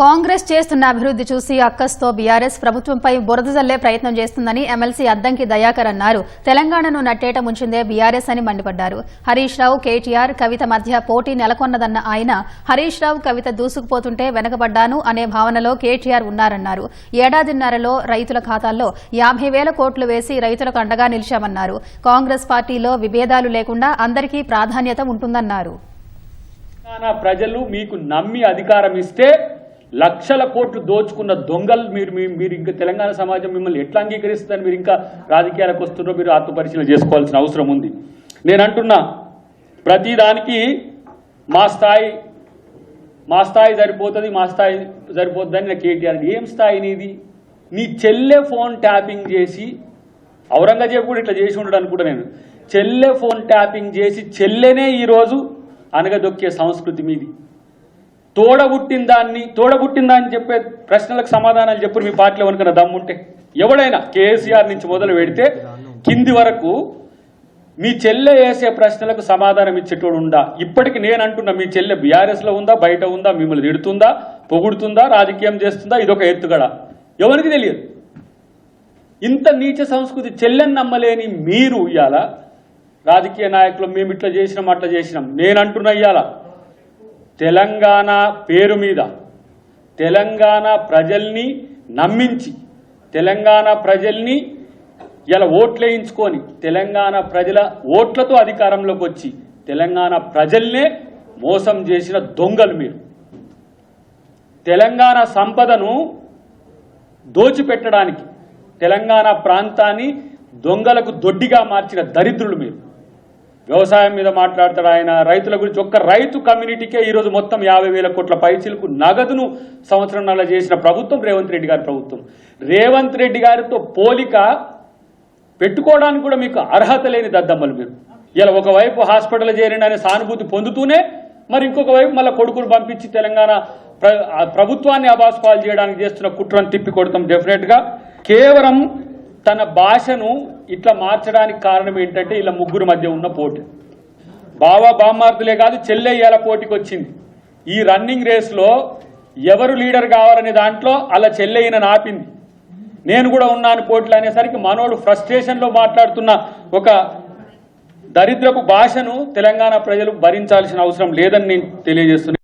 కాంగ్రెస్ చేస్తున్న అభివృద్ది చూసి అక్కస్తో బీఆర్ఎస్ ప్రభుత్వంపై బురద జల్లే ప్రయత్నం చేస్తుందని ఎమ్మెల్సీ అద్దంకి దయాకర్ అన్నారు. తెలంగాణను నట్టేట ముంచిందే బీఆర్ఎస్ అని మండిపడ్డారు. హరీష్ రావు కేటీఆర్ కవిత మధ్య పోటీ నెలకొన్నదన్న ఆయన హరీష్ రావు కవిత దూసుకుపోతుంటే వెనకబడ్డాను అనే భావనలో కేటీఆర్ ఉన్నారన్నారు. ఏడాదిన్నరలో రైతుల ఖాతాల్లో యాభై వేల కోట్లు వేసి రైతులకు అండగా నిలిచామన్నారు. కాంగ్రెస్ పార్టీలో విభేదాలు లేకుండా అందరికీ ప్రాధాన్యత ఉంటుందన్నారు. ప్రజలు మీకు నమ్మి అధికారం ఇస్తే లక్షల కోట్లు దోచుకున్న దొంగలు మీరు మీరు ఇంకా తెలంగాణ సమాజం మిమ్మల్ని ఎట్లా అంగీకరిస్తుందని మీరు ఇంకా రాజకీయాలకు వస్తున్నారో మీరు ఆత్మపరిశీలన చేసుకోవాల్సిన అవసరం ఉంది. నేను అంటున్నా ప్రతిదానికి మా స్థాయి మా స్థాయి సరిపోతుంది మా స్థాయి సరిపోతుందని నా కేటీఆర్ ఏం స్థాయి నీది? నీ చెల్లె ఫోన్ ట్యాపింగ్ చేసి ఔరంగజేబు కూడా ఇట్లా చేసి ఉండడు అనుకుంటా నేను. చెల్లె ఫోన్ ట్యాపింగ్ చేసి చెల్లెనే ఈరోజు అనగదొక్కే సంస్కృతి మీది. తోడబుట్టిన దాన్ని తోడబుట్టిందా అని చెప్పే ప్రశ్నలకు సమాధానాలు చెప్పు మీ పార్టీలో వనుకున్న దమ్ముంటే. ఎవడైనా కేసీఆర్ నుంచి మొదలు పెడితే కింది వరకు మీ చెల్లె వేసే ప్రశ్నలకు సమాధానం ఇచ్చేటోడు ఉందా ఇప్పటికి నేను అంటున్నా మీ చెల్లె బీఆర్ఎస్లో ఉందా బయట ఉందా మిమ్మల్ని తిడుతుందా పొగుడుతుందా రాజకీయం చేస్తుందా ఇదొక ఎత్తుగడ. ఎవరికి తెలియదు. ఇంత నీచ సంస్కృతి చెల్లెని నమ్మలేని మీరు ఇయ్యాల. రాజకీయ నాయకులు మేము ఇట్లా చేసినాం అట్లా చేసినాం. నేను అంటున్నా ఇయ్యాలా. తెలంగాణ పేరు మీద తెలంగాణ ప్రజల్ని నమ్మించి తెలంగాణ ప్రజల్ని ఇలా ఓట్లేయించుకొని తెలంగాణ ప్రజల ఓట్లతో అధికారంలోకి వచ్చి తెలంగాణ ప్రజల్నే మోసం చేసిన దొంగలు మీరు. తెలంగాణ సంపదను దోచిపెట్టడానికి తెలంగాణ ప్రాంతాన్ని దొంగలకు దొడ్డిగా మార్చిన దరిద్రులు మీరు. వ్యవసాయం మీద మాట్లాడతాడు ఆయన. రైతుల గురించి ఒక్క రైతు కమ్యూనిటీకే ఈరోజు మొత్తం యాభై వేల కోట్ల పైసలకు నగదును సంవత్సరం చేసిన ప్రభుత్వం రేవంత్ రెడ్డి గారి ప్రభుత్వం. రేవంత్ రెడ్డి గారితో పోలిక పెట్టుకోవడానికి కూడా మీకు అర్హత లేని దద్దమ్మలు మీరు. ఇలా ఒకవైపు హాస్పిటల్ చేరిన అనే సానుభూతి పొందుతూనే మరి ఇంకొక వైపు మళ్ళీ కొడుకును పంపించి తెలంగాణ ఆ ప్రభుత్వాన్ని అబాస్పాలు చేయడానికి చేస్తున్న కుట్రను తిప్పి కొడతాం డెఫినెట్గా కేవలం తన భాషను ఇట్లా మార్చడానికి కారణం ఏంటంటే ఇలా ముగ్గురు మధ్య ఉన్న పోటీ. బావా బామ్మార్దులే కాదు చెల్లెయ్యాల పోటీకి వచ్చింది. ఈ రన్నింగ్ రేస్లో ఎవరు లీడర్ కావాలనే దాంట్లో అలా చెల్లెయిన నాపింది. నేను కూడా ఉన్నాను పోటీలు అనేసరికి మనోడు ఫ్రస్ట్రేషన్లో మాట్లాడుతున్న ఒక దరిద్రపు భాషను తెలంగాణ ప్రజలు భరించాల్సిన అవసరం లేదని నేను తెలియజేస్తున్నాను